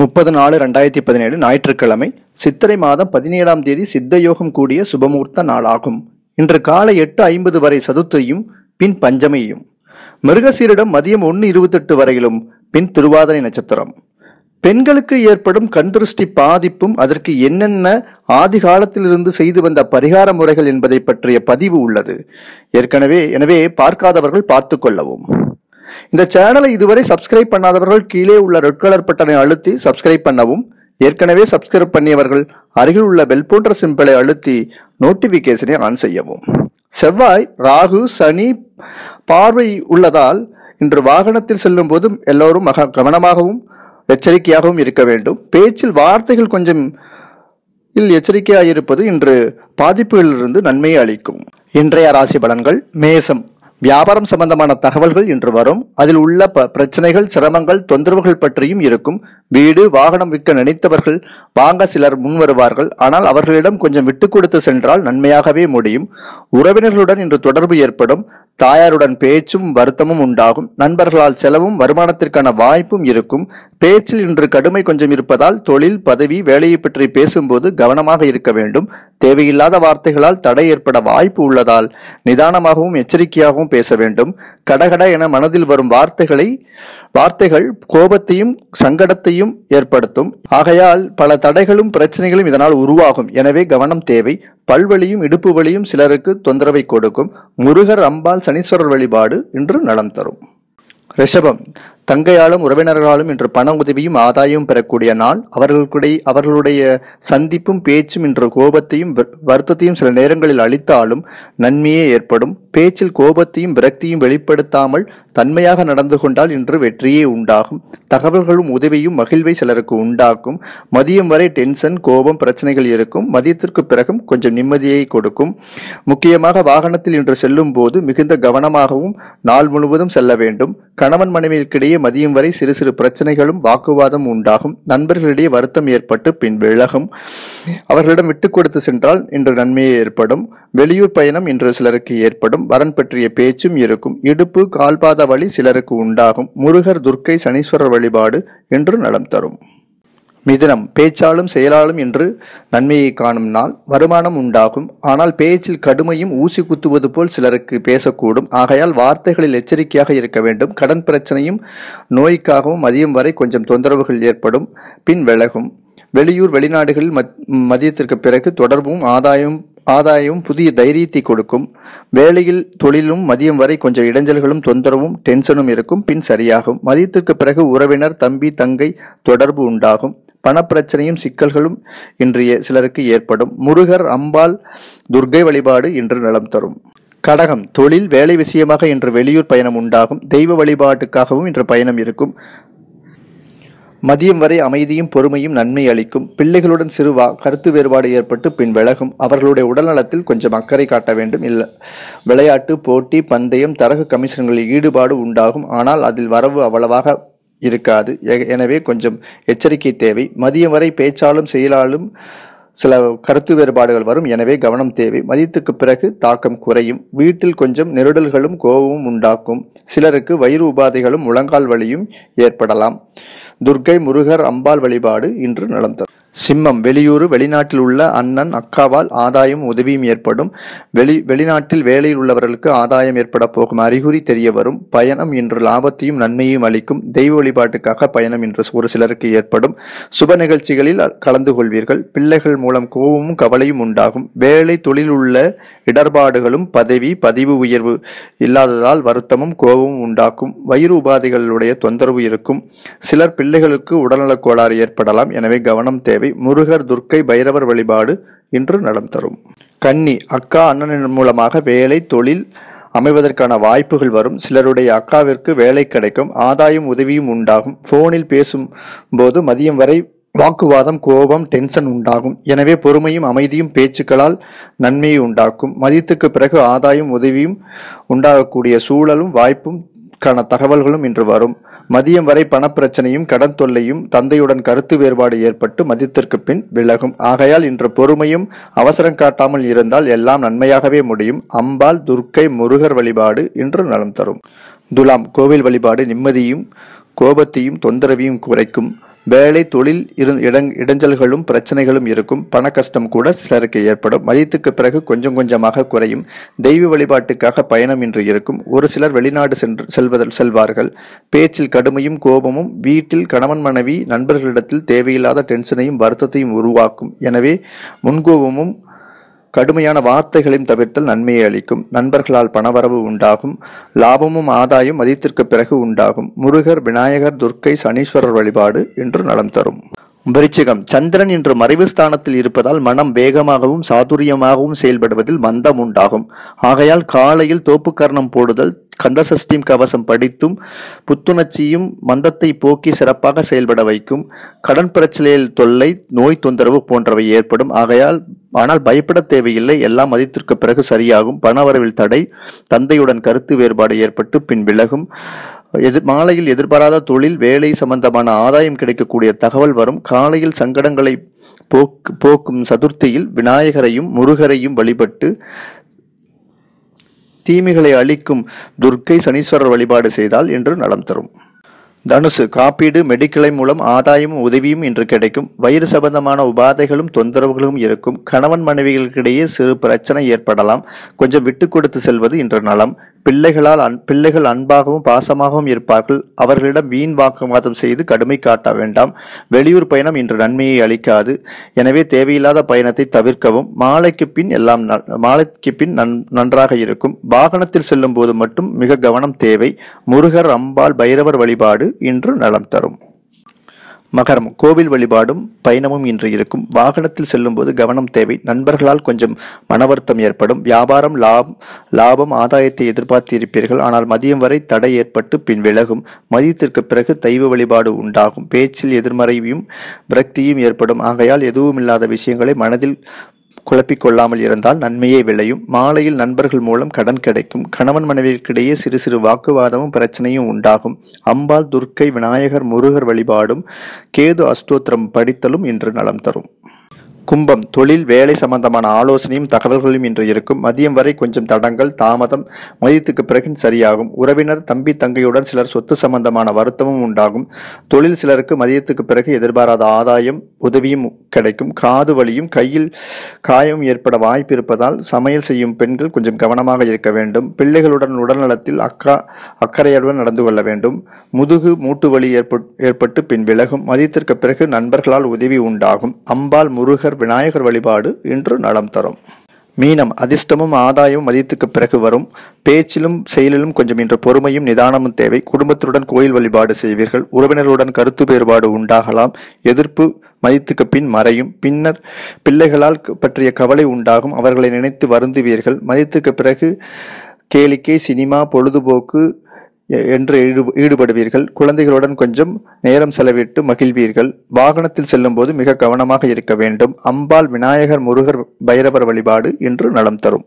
முப்பது நாலு ரெண்டாயிரத்தி பதினேழு ஞாயிற்றுக்கிழமை சித்திரை மாதம் பதினேழாம் தேதி சித்தயோகம் கூடிய சுபமூர்த்த நாளாகும். இன்று காலை எட்டு ஐம்பது வரை சதுர்த்தியும் பின் பஞ்சமியும் மிருகசீரிடம் மதியம் ஒன்று இருபத்தெட்டு வரையிலும் பின் திருவாதிரை நட்சத்திரம். பெண்களுக்கு ஏற்படும் கண் திருஷ்டி பாதிப்பும் அதற்கு என்னென்ன ஆதி காலத்திலிருந்து செய்து வந்த பரிகார முறைகள் என்பதை பற்றிய பதிவு உள்ளது. ஏற்கனவே எனவே பார்க்காதவர்கள் பார்த்து கொள்ளவும். இந்த சேனலை இதுவரை சப்ஸ்கிரைப் பண்ணாதவர்கள் கீழே உள்ள ரெட் கலர் பட்டனை அழுத்தி சப்ஸ்கிரைப் பண்ணவும். ஏற்கனவே சப்ஸ்கிரைப் பண்ணியவர்கள் அருகில் உள்ள பெல் போன்ற சிம்பிளை அழுத்தி நோட்டிபிகேஷனை ஆன் செய்யவும். செவ்வாய் ராகு சனி பார்வை உள்ளதால் இன்று வாகனத்தில் செல்லும் போது எல்லோரும் மக கவனமாகவும் எச்சரிக்கையாகவும் இருக்க வேண்டும். பேச்சில் வார்த்தைகள் கொஞ்சம் இல் எச்சரிக்கையாக இருப்பது இன்று பாதிப்புகளிலிருந்து நன்மையை அளிக்கும். இன்றைய ராசி பலன்கள் மேசம் வியாபாரம் சம்பந்தமான தகவல்கள் இன்று வரும். அதில் உள்ள ப பிரச்சனைகள் சிரமங்கள் தொந்தரவுகள் பற்றியும் இருக்கும். வீடு வாகனம் விற்க நினைத்தவர்கள் வாங்க சிலர் முன் வருவார்கள் ஆனால் அவர்களிடம் கொஞ்சம் விட்டு கொடுத்து சென்றால் நன்மையாகவே முடியும். உறவினர்களுடன் இன்று தொடர்பு ஏற்படும். தாயாருடன் பேச்சும் வருத்தமும் உண்டாகும். நண்பர்களால் செலவும் வருமானத்திற்கான வாய்ப்பும் இருக்கும். பேச்சில் இன்று கடுமை கொஞ்சம் இருப்பதால் தொழில் பதவி வேலையை பற்றி பேசும்போது கவனமாக இருக்க வேண்டும். தேவையில்லாத வார்த்தைகளால் தடை ஏற்பட வாய்ப்பு உள்ளதால் நிதானமாகவும் எச்சரிக்கையாகவும் பேச வேண்டும். கடகட என மனதில் வரும் வார்த்தைகளை வார்த்தைகள் கோபத்தையும் சங்கடத்தையும் ஏற்படுத்தும். ஆகையால் பல தடைகளும் பிரச்சனைகளும் இதனால் உருவாகும். எனவே கவனம் தேவை. பல்வழியும் இடுப்பு வழியும் சிலருக்கு தொந்தரவை கொடுக்கும். முருகர் அம்பாள் சனீஸ்வரர் வழிபாடு இன்று நலம் தரும். ரிஷபம். தங்கையாலும் உறவினர்களாலும் இன்று பண உதவியும் ஆதாயமும் பெறக்கூடிய நாள். அவர்களுடைய அவர்களுடைய சந்திப்பும் பேச்சும் இன்று கோபத்தையும் வருத்தத்தையும் சில நேரங்களில் அளித்தாலும் நன்மையே ஏற்படும். பேச்சில் கோபத்தையும் விரக்தியும் வெளிப்படுத்தாமல் தன்மையாக நடந்து கொண்டால் இன்று வெற்றியே உண்டாகும். தகவல்களும் உதவியும் மகிழ்வை சிலருக்கு உண்டாக்கும். மதியம் வரை டென்ஷன் கோபம் பிரச்சனைகள் இருக்கும். மதியத்திற்கு பிறகும் கொஞ்சம் நிம்மதியை கொடுக்கும். முக்கியமாக வாகனத்தில் இன்று செல்லும் போது மிகுந்த கவனமாகவும் நாள் முழுவதும் செல்ல வேண்டும். கணவன் மனைவிக்கிடையே மதியம் வரை சிறு சிறு பிரச்சனைகளும் வாக்குவாதம் உண்டாகும். நண்பர்களிடையே வருத்தம் ஏற்பட்டு பின் விலகும். அவர்களிடம் விட்டு கொடுத்து சென்றால் இன்று நன்மையே ஏற்படும். வெளியூர் பயணம் இன்று சிலருக்கு ஏற்படும். வரன் பற்றிய பேச்சும் இருக்கும். இடுப்பு கால்பாத வழி சிலருக்கு உண்டாகும். முருகர் துர்க்கை சனீஸ்வரர் வழிபாடு என்று நலம் தரும். மிதுனம் பேச்சாலும் செயலாலும் என்று நன்மையை காணும் நாள் வருமானம் உண்டாகும். ஆனால் பேச்சில் கடுமையும் ஊசி குத்துவது போல் சிலருக்கு பேசக்கூடும். ஆகையால் வார்த்தைகளில் எச்சரிக்கையாக இருக்க வேண்டும். கடன் பிரச்சனையும் நோய்க்காகவும் மதியம் வரை கொஞ்சம் தொந்தரவுகள் ஏற்படும். பின் விலகும். வெளியூர் வெளிநாடுகளில் மத்- மதியத்திற்கு பிறகு தொடர்பும் ஆதாயம் ஆதாயம் புதிய தைரியத்தை கொடுக்கும். வேலையில் தொழிலும் மதியம் வரை கொஞ்சம் இடைஞ்சல்களும் தொந்தரவும் டென்ஷனும் இருக்கும். பின் சரியாகும். மதியத்திற்கு பிறகு உறவினர் தம்பி தங்கை தொடர்பு உண்டாகும். பணப்பிரச்சனையும் சிக்கல்களும் இன்றைய சிலருக்கு ஏற்படும். முருகர் அம்பாள் துர்க்கை வழிபாடு இன்று நலம் தரும். கடகம் தொழில் வேலை விஷயமாக இன்று வெளியூர் பயணம் உண்டாகும். தெய்வ வழிபாட்டுக்காகவும் இன்று பயணம் இருக்கும். மதியம் வரை அமைதியும் பொறுமையும் நன்மை அளிக்கும். பிள்ளைகளுடன் சிறுவா கருத்து வேறுபாடு ஏற்பட்டு பின் விலகும். அவர்களுடைய உடல்நலத்தில் கொஞ்சம் அக்கறை காட்ட வேண்டும். இல்லை விளையாட்டு போட்டி பந்தயம் தரகு கமிஷன்களில் ஈடுபாடு உண்டாகும். ஆனால் அதில் வரவு அவ்வளவாக இருக்காது. எ- எனவே கொஞ்சம் எச்சரிக்கை தேவை. மதியம் வரை பேச்சாலும் செயலாலும் சில கருத்து வேறுபாடுகள் வரும். எனவே கவனம் தேவை. மதியத்துக்கு பிறகு தாக்கம் குறையும். வீட்டில் கொஞ்சம் நெருடல்களும் கோபமும் உண்டாக்கும். சிலருக்கு வயிறு உபாதைகளும் முழங்கால் வலியும் ஏற்படலாம். துர்க்கை முருகர் அம்பாள் வழிபாடு இன்று நடந்தது. சிம்மம் வெளியூர் வெளிநாட்டில் உள்ள அண்ணன் அக்காவால் ஆதாயம் உதவியும் ஏற்படும். வெளி வெளிநாட்டில் வேலையில் உள்ளவர்களுக்கு ஆதாயம் ஏற்பட போகும் அறிகுறி தெரிய வரும். பயணம் இன்று லாபத்தையும் நன்மையும் அளிக்கும். தெய்வ வழிபாட்டுக்காக பயணம் இன்று ஒரு சிலருக்கு ஏற்படும். சுப நிகழ்ச்சிகளில் கலந்து கொள்வீர்கள். பிள்ளைகள் மூலம் கோபமும் கவலையும் உண்டாகும். வேலை தொழில் உள்ள இடர்பாடுகளும் பதவி பதிவு உயர்வு இல்லாததால் வருத்தமும் கோபமும் உண்டாக்கும். வயிறு உபாதைகளுடைய தொந்தரவு இருக்கும். சிலர் பிள்ளைகளுக்கு உடல்நலக் கோளாறு ஏற்படலாம். எனவே கவனம் தேவை. முருகர் துர்க்கை பைரவர் வழிபாடு இன்று நலம் தரும். கன்னி அக்கா அண்ணனின் மூலமாக வேலை தொழில் அமைவதற்கான வாய்ப்புகள் வரும். சிலருடைய அக்காவிற்கு வேலை கிடைக்கும். ஆதாயம் உதவியும் உண்டாகும். போனில் பேசும் போது மதியம் வரை வாக்குவாதம் கோபம் டென்ஷன் உண்டாகும். எனவே பொறுமையும் அமைதியும் பேச்சுக்களால் நன்மையை உண்டாக்கும். மதியத்துக்கு பிறகு ஆதாயம் உதவியும் உண்டாகக்கூடிய சூழலும் வாய்ப்பும் க்கான தகவல்களும் இன்று வரும். மதியம் வரை பணப்பிரச்சனையும் கடன் தொல்லையும் தந்தையுடன் கருத்து வேறுபாடு ஏற்பட்டு மதியத்திற்கு பின் விலகும். ஆகையால் இன்று பொறுமையும் அவசரம் காட்டாமல் இருந்தால் எல்லாம் நன்மையாகவே முடியும். அம்பாள் துர்க்கை முருகர் வழிபாடு இன்று நலம் தரும். துலாம் கோவில் வழிபாடு நிம்மதியும் கோபத்தையும் தொந்தரவையும் குறைக்கும். வேலை தொழில் இரு இடங் இடைஞ்சல்களும் பிரச்சனைகளும் இருக்கும். பண கஷ்டம் கூட சிலருக்கு ஏற்படும். மதியத்துக்கு பிறகு கொஞ்சம் கொஞ்சமாக குறையும். தெய்வ வழிபாட்டுக்காக பயணம் இன்று இருக்கும். ஒரு சிலர் வெளிநாடு சென்று செல்வதில் செல்வார்கள். பேச்சில் கடுமையும் கோபமும் வீட்டில் கணவன் மனைவி நண்பர்களிடத்தில் தேவையில்லாத டென்ஷனையும் வருத்தத்தையும் உருவாக்கும். எனவே முன்கோபமும் கடுமையான வார்த்தைகளையும் தவிர்த்தல் நன்மையை அளிக்கும். நண்பர்களால் பணவரவு உண்டாகும். லாபமும் ஆதாயம் மதியத்திற்கு பிறகு உண்டாகும். முருகர் விநாயகர் துர்க்கை சனீஸ்வரர் வழிபாடு என்று நலம் தரும். விருச்சிகம். சந்திரன் இன்று மறைவு ஸ்தானத்தில் இருப்பதால் மனம் வேகமாகவும் சாதுரியமாகவும் செயல்படுவதில் மந்தம் உண்டாகும். ஆகையால் காலையில் தோப்புக்கரணம் போடுதல் கந்தசஷ்டியும் கவசம் படித்தும் புத்துணர்ச்சியும் மந்தத்தை போக்கி சிறப்பாக செயல்பட வைக்கும். கடன் பிரச்சனையில் தொல்லை நோய் தொந்தரவு போன்றவை ஏற்படும். ஆகையால் ஆனால் பயப்பட தேவையில்லை. எல்லாம் மதித்திற்கு பிறகு சரியாகும். பணவரவில் தடை தந்தையுடன் கருத்து வேறுபாடு ஏற்பட்டு பின் விலகும். எதிர் மாலையில் எதிர்பாராத தொழில் வேலை சம்பந்தமான ஆதாயம் கிடைக்கக்கூடிய தகவல் வரும். காலையில் சங்கடங்களை போக்கு போக்கும் சதுர்த்தியில் விநாயகரையும் முருகரையும் வழிபட்டு தீமைகளை அளிக்கும் துர்க்கை சனீஸ்வரர் வழிபாடு செய்தால் என்று நலம் தரும். தனுசு காப்பீடு மெடிக்கலை மூலம் ஆதாயமும் உதவியும் இன்று கிடைக்கும். வயிறு சம்பந்தமான உபாதைகளும் தொந்தரவுகளும் இருக்கும். கணவன் மனைவிகளுக்கிடையே சிறு பிரச்சனை ஏற்படலாம். கொஞ்சம் விட்டு கொடுத்து செல்வது இன்று நலம். பிள்ளைகளால் அன் பிள்ளைகள் அன்பாகவும் பாசமாகவும் இருப்பார்கள். அவர்களிடம் வீண் வாக்குவாதம் செய்து கடுமை காட்ட வேண்டாம். வெளியூர் பயணம் இன்று நன்மையை அளிக்காது. எனவே தேவையில்லாத பயணத்தை தவிர்க்கவும். மாலைக்கு பின் எல்லாம் மாலைக்கு பின் நன் நன்றாக இருக்கும். வாகனத்தில் செல்லும் போது மட்டும் மிக கவனம் தேவை. முருகர் அம்பாள் பைரவர் வழிபாடு இன்று நலம் தரும். மகரம் கோவில் வழிபாடும் பயணமும் இன்று இருக்கும். வாகனத்தில் செல்லும்போது கவனம் தேவை. நண்பர்களால் கொஞ்சம் மனவருத்தம் ஏற்படும். வியாபாரம் லாபம் லாபம் ஆதாயத்தை எதிர்பார்த்து இருப்பீர்கள் ஆனால் மதியம் வரை தடை ஏற்பட்டு பின் விலகும். மதியத்திற்கு பிறகு தெய்வ வழிபாடு உண்டாகும். பேச்சில் எதிர்மறையும் விரக்தியும் ஏற்படும். ஆகையால் எதுவும் இல்லாத விஷயங்களை மனதில் குழப்பிக்கொள்ளாமல் இருந்தால் நன்மையே விளையும். மாலையில் நண்பர்கள் மூலம் கடன் கிடைக்கும். கணவன் மனைவிக்கிடையே சிறு சிறு வாக்குவாதமும் பிரச்சனையும் உண்டாகும். அம்பாள் துர்க்கை விநாயகர் முருகர் வழிபாடும் கேது அஷ்டோத்திரம் படித்தலும் இன்று நலம் தரும். கும்பம் தொழில் வேலை சம்பந்தமான ஆலோசனையும் தகவல்களும் இன்று இருக்கும். மதியம் வரை கொஞ்சம் தடங்கள் தாமதம் மதியத்துக்கு பிறகு சரியாகும். உறவினர் தம்பி தங்கையுடன் சிலர் சொத்து சம்பந்தமான வருத்தமும் உண்டாகும். தொழில் சிலருக்கு மதியத்துக்கு பிறகு எதிர்பாராத ஆதாயம் உதவியும் கிடைக்கும். காது வலியும் கையில் காயம் ஏற்பட வாய்ப்பு இருப்பதால் சமையல் செய்யும் பெண்கள் கொஞ்சம் கவனமாக இருக்க வேண்டும். பிள்ளைகளுடன் உடல்நலத்தில் அக்கா அக்கறையுடன் நடந்து கொள்ள வேண்டும். முதுகு மூட்டு வலி ஏற்பட்- ஏற்பட்டு பின் விலகும். மதியத்திற்கு பிறகு நண்பர்களால் உதவி உண்டாகும். அம்பாள் முருகர் விநாயகர் வழிபாடு இன்று நலம் தரும். மீனம் அதிர்ஷ்டமும் ஆதாயமும் மதியத்துக்கு பிறகு வரும். பேச்சிலும் செயலிலும் கொஞ்சம் இன்று பொறுமையும் நிதானமும் தேவை. குடும்பத்துடன் கோயில் வழிபாடு செய்வீர்கள். உறவினர்களுடன் கருத்து வேறுபாடு உண்டாகலாம். எதிர்ப்பு மதித்துக்கு பின் மறையும். பின்னர் பிள்ளைகளால் பற்றிய கவலை உண்டாகும். அவர்களை நினைத்து வருந்துவீர்கள். மதித்துக்கு பிறகு கேளிக்கை சினிமா பொழுதுபோக்கு என்று ஈடுபடுவீர்கள். குழந்தைகளுடன் கொஞ்சம் நேரம் செலவிட்டு மகிழ்வீர்கள். வாகனத்தில் செல்லும்போது மிக கவனமாக இருக்க வேண்டும். அம்பாள் விநாயகர் முருகர் பைரவர் வழிபாடு இன்று நலம் தரும்.